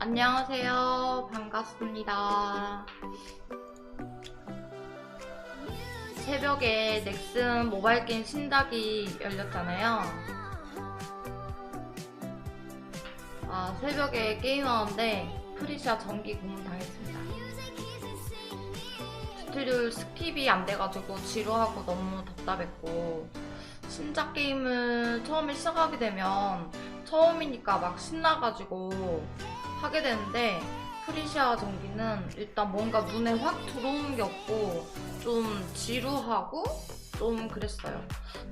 안녕하세요. 반갑습니다. 새벽에 넥슨 모바일 게임 신작이 열렸잖아요. 아, 새벽에 게임하는데 프리시아 전기 고문 당했습니다. 튜토리얼 스킵이 안 돼가지고 지루하고 너무 답답했고 신작 게임을 처음에 시작하게 되면 처음이니까 막 신나가지고 하게 되는데 프리시아 전기는 일단 뭔가 눈에 확 들어오는 게 없고 좀 지루하고 좀 그랬어요.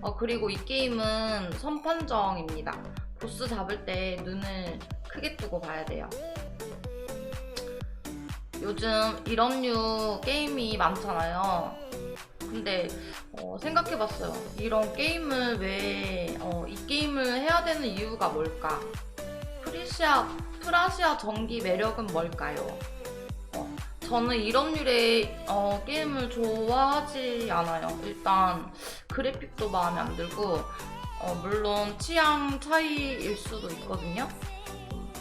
어, 그리고 이 게임은 선판정입니다. 보스 잡을 때 눈을 크게 뜨고 봐야 돼요. 요즘 이런 류 게임이 많잖아요. 근데 어, 생각해봤어요. 이런 게임을 왜, 어, 이 게임을 해야 되는 이유가 뭘까? 프리시아, 프라시아 전기 매력은 뭘까요? 어, 저는 이런 류의 어, 게임을 좋아하지 않아요. 일단 그래픽도 마음에 안 들고, 어, 물론 취향 차이일 수도 있거든요.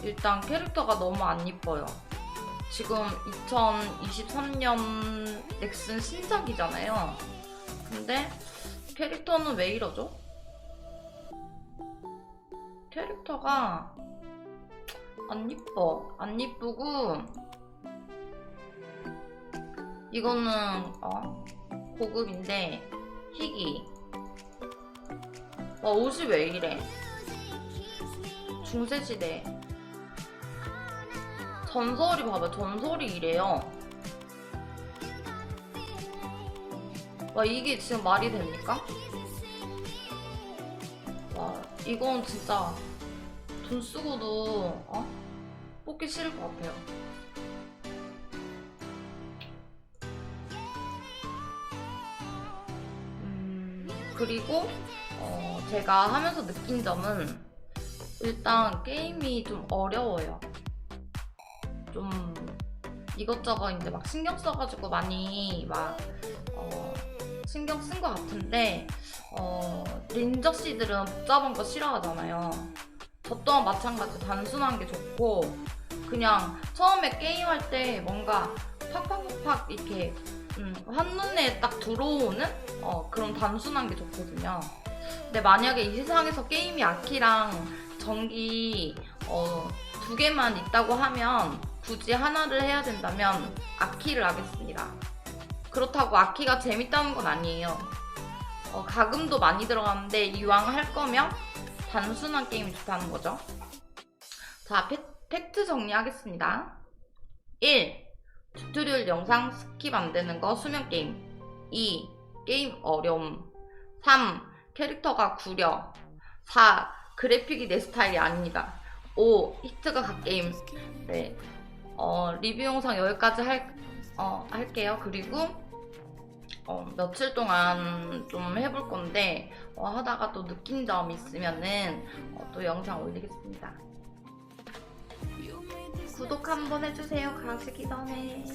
일단 캐릭터가 너무 안 이뻐요. 지금 2023년 넥슨 신작이잖아요. 근데 캐릭터는 왜 이러죠? 캐릭터가 안 이뻐. 안 이쁘고 이거는 어, 고급인데 희귀. 와 옷이 왜 이래? 중세시대. 전설이 봐봐 전설이 이래요. 와 이게 지금 말이 됩니까? 와 이건 진짜 돈 쓰고도 어? 뽑기 싫을 것 같아요. 음, 그리고 어, 제가 하면서 느낀 점은 일단 게임이 좀 어려워요. 좀 이것저것 이제 막 신경 써가지고 많이 막 어, 신경 쓴 것 같은데 어, 닌저 씨들은 복잡한 거 싫어하잖아요. 저 또한 마찬가지 단순한 게 좋고 그냥 처음에 게임할 때 뭔가 팍팍팍팍 이렇게 음, 한눈에 딱 들어오는 어, 그런 단순한 게 좋거든요. 근데 만약에 이 세상에서 게임이 아키랑 전기 어, 두 개만 있다고 하면 굳이 하나를 해야 된다면 아키를 하겠습니다. 그렇다고 아키가 재밌다는 건 아니에요. 어, 가금도 많이 들어가는데 이왕 할 거면 단순한 게임이 좋다는 거죠. 자, 팩, 팩트 정리하겠습니다. 1. 튜토리얼 영상 스킵 안 되는 거 수면 게임. 2. 게임 어려움. 3. 캐릭터가 구려. 4. 그래픽이 내 스타일이 아닙니다. 5. 히트가 갓게임. 네. 어, 리뷰 영상 여기까지 할, 어, 할게요. 그리고 어, 며칠 동안 좀 해볼 건데 어, 하다가 또 느낀 점 있으면은 어, 또 영상 올리겠습니다. 구독 한번 해주세요. 가시기 전에.